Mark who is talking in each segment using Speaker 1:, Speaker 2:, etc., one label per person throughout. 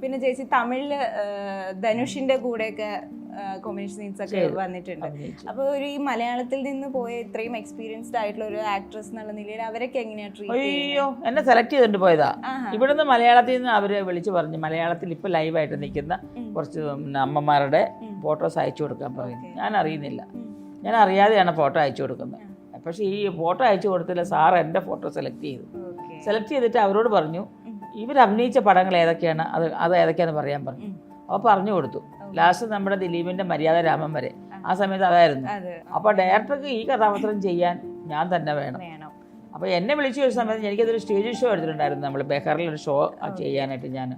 Speaker 1: പിന്നെ ചേച്ചി തമിഴിൽ ധനുഷിന്റെ കൂടെയൊക്കെ കോമ്പിനേഷൻ സീൻസ് ഒക്കെ വന്നിട്ടുണ്ട്. അപ്പൊ ഒരു ഈ മലയാളത്തിൽ നിന്ന് പോയ ഇത്രയും എക്സ്പീരിയൻസ്ഡ് ആയിട്ടുള്ള ഒരു ആക്ട്രസ് എന്നുള്ള നിലയിൽ അവരൊക്കെ എങ്ങനെയാ ട്രീറ്റ്
Speaker 2: അയ്യോ എന്നെ സെലക്ട് ചെയ്തിട്ട് പോയതാ. ഇവിടുന്ന് മലയാളത്തിൽ നിന്ന് അവർ വിളിച്ചു പറഞ്ഞു മലയാളത്തിൽ ഇപ്പൊ ലൈവായിട്ട് നിൽക്കുന്ന കുറച്ച് അമ്മമാരുടെ ഫോട്ടോസ് അയച്ചു കൊടുക്കാൻ പറയും ഞാൻ അറിയുന്നില്ല. ഞാൻ അറിയാതെയാണ് ഫോട്ടോ അയച്ചു കൊടുക്കുന്നത്. പക്ഷേ ഈ ഫോട്ടോ അയച്ചു കൊടുത്തില്ല സാർ എന്റെ ഫോട്ടോ സെലക്ട് ചെയ്തു. സെലക്ട് ചെയ്തിട്ട് അവരോട് പറഞ്ഞു ഇവർ അഭിനയിച്ച പടങ്ങൾ ഏതൊക്കെയാണ്? അത് അത് ഏതൊക്കെയാണെന്ന് പറയാൻ പറഞ്ഞു. അപ്പോൾ പറഞ്ഞു കൊടുത്തു. ലാസ്റ്റ് നമ്മുടെ ദിലീപിന്റെ മര്യാദ രാമൻ വരെ. ആ സമയത്ത് അതായിരുന്നു. അപ്പോൾ ഡയറക്ടർക്ക് ഈ കഥാപാത്രം ചെയ്യാൻ ഞാൻ തന്നെ വേണം. അപ്പോൾ എന്നെ വിളിച്ച ഒരു സമയത്ത് എനിക്കതൊരു സ്റ്റേജ് ഷോ എടുത്തിട്ടുണ്ടായിരുന്നു നമ്മൾ ബെഹറിലൊരു ഷോ ചെയ്യാനായിട്ട് ഞാൻ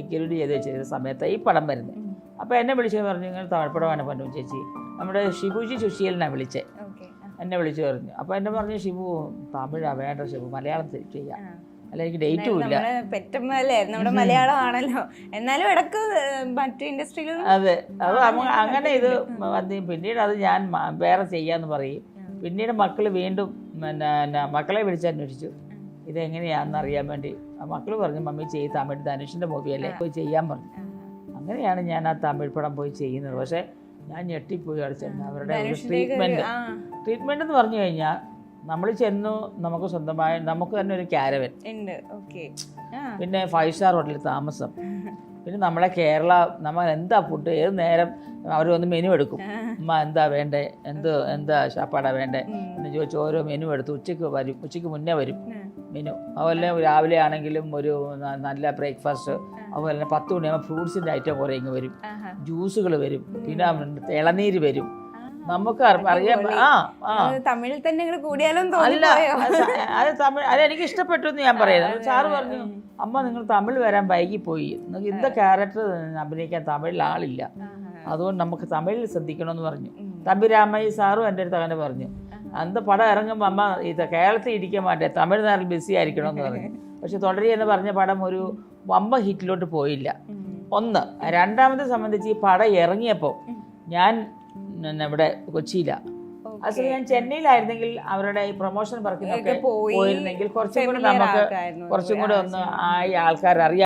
Speaker 2: എക്യൂരിറ്റി ചെയ്ത് വെച്ചിരുന്ന സമയത്ത് ഈ പടം വരുന്നത്. അപ്പോൾ എന്നെ വിളിച്ചു പറഞ്ഞു ഇങ്ങനെ താഴ്പ്പടമാണ് പറഞ്ഞു പണ്ടു ചേച്ചി. നമ്മുടെ ഷിബുജി സുശീലിനാണ്
Speaker 1: വിളിച്ചേ.
Speaker 2: എന്നെ വിളിച്ചു പറഞ്ഞു. അപ്പോൾ എന്നെ പറഞ്ഞു ഷിബു തമിഴാ വേണ്ട ഷിബു മലയാളം ചെയ്യാം. അല്ല എനിക്ക് ഡേറ്റും ഇല്ല.
Speaker 1: നമ്മുടെ പെറ്റമ്മല്ലേ നമ്മുടെ മലയാളം ആണല്ലോ എന്നാലും ഇടയ്ക്ക് മറ്റു ഇൻഡസ്ട്രിയിലും
Speaker 2: അതെ. അത് അങ്ങനെ ഇത് പിന്നീട് അത് ഞാൻ വേറെ ചെയ്യാന്ന് പറയും. പിന്നീട് മക്കൾ വീണ്ടും പിന്നെ മക്കളെ വിളിച്ചന്വേഷിച്ചു ഇതെങ്ങനെയാണെന്ന് അറിയാൻ വേണ്ടി. ആ മക്കൾ പറഞ്ഞു മമ്മി ചെയ്ത് തമിഴ് ധനുഷിന്റെ മൂവിയല്ലേ? പോയി ചെയ്യാൻ പറഞ്ഞു. അങ്ങനെയാണ് ഞാൻ ആ തമിഴ് പടം പോയി ചെയ്യുന്നത്. പക്ഷേ ഞാൻ ഞെട്ടിപ്പോയി അടിച്ചെന്ന് അവരുടെ ട്രീറ്റ്മെന്റ്
Speaker 1: ട്രീറ്റ്മെന്റ്
Speaker 2: ട്രീറ്റ്മെന്റ് എന്ന് പറഞ്ഞു കഴിഞ്ഞാൽ നമ്മൾ ചെന്നു നമുക്ക് സ്വന്തമായ നമുക്ക് തന്നെ ഒരു ക്യാരവൻ
Speaker 1: ഉണ്ട്. ഓക്കെ.
Speaker 2: പിന്നെ ഫൈവ് സ്റ്റാർ ഹോട്ടലിൽ താമസം. പിന്നെ നമ്മളെ കേരള നമ്മൾ എന്താ ഫുഡ് ഏത് നേരം അവർ വന്ന് മെനു എടുക്കും. അമ്മ എന്താ വേണ്ടേ? എന്ത് എന്താ ഷാപ്പാടാ വേണ്ടേ? എന്ന് ചോദിച്ച് ഓരോ മെനു എടുത്ത് ഉച്ചയ്ക്ക് വരും. ഉച്ചയ്ക്ക് മുന്നേ വരും മെനു അതുപോലെ രാവിലെ ആണെങ്കിലും ഒരു നല്ല ബ്രേക്ക്ഫാസ്റ്റ് അതുപോലെ തന്നെ പത്ത് മണിയാകുമ്പോൾ ഫ്രൂട്ട്സിന്റെ ഐറ്റം കുറേ ഇങ്ങ് വരും. ജ്യൂസുകൾ വരും. പിന്നെ ഇളനീര് വരും. നമുക്ക് അറിയാം. ആ ആ.
Speaker 1: തമിഴിൽ തന്നെ കൂടിയാലും
Speaker 2: അല്ല അത് തമിഴ് അത് എനിക്ക് ഇഷ്ടപ്പെട്ടു എന്ന് ഞാൻ പറയുന്നത് സാറ് പറഞ്ഞു അമ്മ നിങ്ങൾ തമിഴ് വരാൻ വൈകി പോയി നിങ്ങൾക്ക് ഇന്ന ക്യാരക്ടർ അഭിനയിക്കാൻ തമിഴിൽ ആളില്ല. അതുകൊണ്ട് നമുക്ക് തമിഴിൽ ശ്രദ്ധിക്കണമെന്ന് പറഞ്ഞു. തമ്പി രാമയ്യ സാറും എന്റെ അടുത്ത് അങ്ങനെ പറഞ്ഞു. അന്ത പടം ഇറങ്ങുമ്പോൾ അമ്മ ഇത് കേരളത്തിൽ ഇരിക്കാൻ മാറ്റേ തമിഴ്നാട്ടിൽ ബിസി ആയിരിക്കണമെന്ന് പറഞ്ഞു. പക്ഷെ തുടരി എന്ന് പറഞ്ഞ പടം ഒരു വമ്പ ഹിറ്റിലോട്ട് പോയില്ല. ഒന്ന് രണ്ടാമത്തെ സംബന്ധിച്ച് ഈ പടം ഇറങ്ങിയപ്പോൾ ഞാൻ ഇവിടെ കൊച്ചിയിലാണ് അസൽ ഞാൻ ചെന്നൈയിലായിരുന്നെങ്കിൽ അവരുടെ ഈ പ്രൊമോഷൻ വർക്കിനൊക്കെ
Speaker 1: പോയി
Speaker 2: പോയിരുന്നെങ്കിൽ കുറച്ചും കൂടി നമുക്ക് കുറച്ചും കൂടി ഒന്ന് ആ ആൾക്കാർ അറിയാൻ